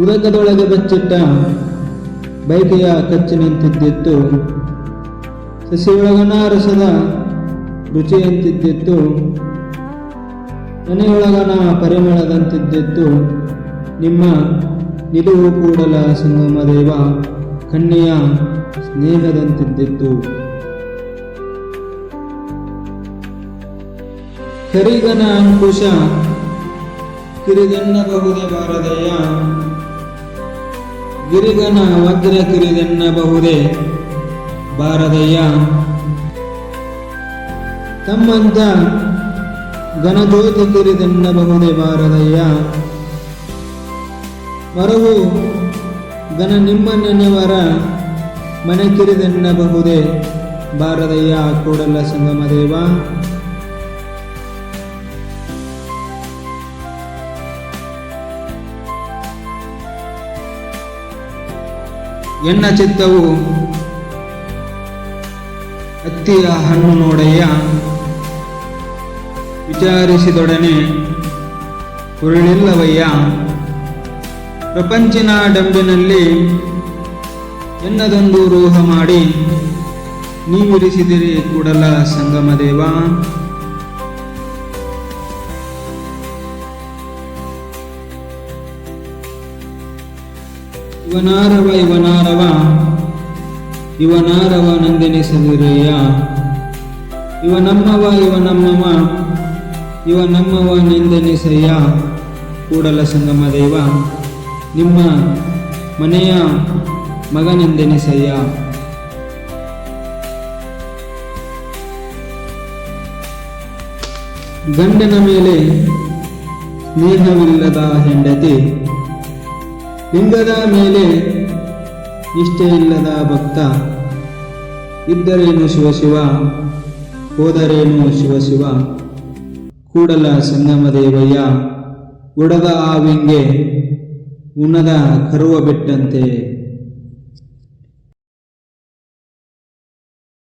ಉದಕದೊಳಗೆ ಬಚ್ಚಿಟ್ಟ ಬೈಕೆಯ ಕಚ್ಚಿ ನಿಂತಿದ್ದಿತ್ತು ಸಸಿಯೊಳಗನ ರಸದ ರುಚಿಯಂತಿದ್ದಿತ್ತು. ಮನೆಯೊಳಗನ ಪರಿಮಳದಂತಿದ್ದಿತ್ತು. ನಿಮ್ಮ ನಿಲುವು ಕೂಡಲ ಸಂಗಮ ದೇವ ಕನ್ಯೆಯ ಸ್ನೇಹದಂತಿದ್ದಿತ್ತು. ಕರಿಗನ ಅಂಕುಶ ಕಿರಿದೆನ್ನಬಹುದೇ ಬಾರದಯ್ಯ ಗಿರಿಗನ ವಜ್ರ ಕಿರಿದೆನ್ನಬಹುದೇ ಬಾರದಯ್ಯ. ತಮ್ಮಂತ ಘನಜ್ಯೋತಿ ಕಿರಿದೆನ್ನಬಹುದೇ ಬಾರದಯ್ಯ. ಮರವು ಘನ ನಿಮ್ಮನ್ನವರ ಮನೆ ಕಿರಿದೆನ್ನಬಹುದೇ ಬಾರದಯ್ಯ ಕೂಡಲ್ಲ ಸಂಗಮದೇವ. ಎಣ್ಣ ಚಿತ್ತವು ಹತ್ತಿಯ ಹಣ್ಣು ನೋಡಯ್ಯ ವಿಚಾರಿಸಿದೊಡನೆ ಹುರುಳಿಲ್ಲವಯ್ಯ ಪ್ರಪಂಚಿನ ಡಂಬಿನಲ್ಲಿ ಎನ್ನದೊಂದು ರೋಹ ಮಾಡಿ ನೀವಿರಿಸಿದಿರಿ ಕೂಡಲ ಸಂಗಮದೇವ ಇವನಾರವ ಇವನಾರವ ಇವನಾರವ ನಂದೆನಿಸದಿರಯ್ಯ ಇವ ನಮ್ಮವ ಇವ ನಮ್ಮವ ಇವ ನಮ್ಮವ ನಂದೆನಿಸಯ್ಯ ಕೂಡಲ ಸಂಗಮ ದೇವ, ನಿಮ್ಮ ಮನೆಯ ಮಗನೆಂದೆನಿಸಯ್ಯ. ಗಂಡನ ಮೇಲೆ ಸ್ನೇಹವಿಲ್ಲದ ಹೆಂಡತಿ, ಲಿಂಗದ ಮೇಲೆ ನಿಷ್ಠೆಯಿಲ್ಲದ ಭಕ್ತ ಇದ್ದರೇನು ಶಿವಶಿವ ಹೋದರೇನು ಶಿವಶಿವ ಕೂಡಲ ಸಂಗಮ ದೇವಯ್ಯ ಉಡದ ಆವಿಂಗೆ ಉಣದ ಕರುವ ಬಿಟ್ಟಂತೆ.